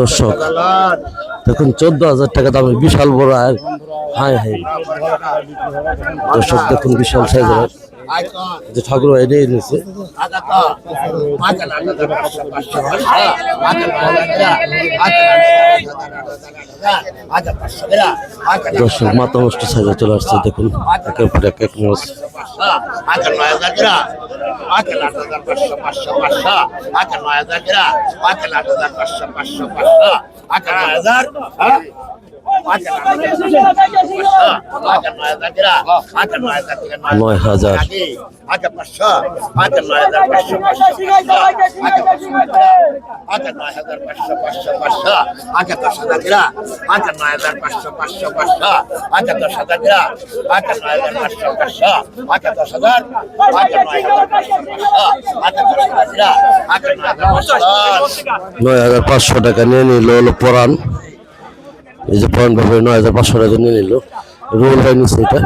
দর্শক, দেখুন চোদ্দ হাজার টাকা দামে বিশাল বড় আর হাই হাই। দর্শক, দেখুন, বিশাল সাইজের যে ঠাকুর নিয়ে নিয়েছে দর্শক মাথা নষ্ট সাইজে চলে আসছে, দেখুন, একের পর এক এক মাছ। নয় আচ্ছা আচ্ছা নয় হাজার পাঁচশো আচ্ছা নয় হাজার পাঁচশো পাঁচশো পাঁচশো আচ্ছা দশ হাজার গ্রা আচ্ছা নয় হাজার পাঁচশো পাঁচশো পাঁচশো আচ্ছা গ্রা আচ্ছা নয় হাজার নয় হাজার পাঁচশো আচ্ছা আচ্ছা নয় হাজার টাকা নিয়ে নিল হলো পরাণ এই যে পরাণ বাবু নয় হাজার পাঁচশো টাকা নিয়ে নিল রোল হয় নিচ্ছে এটা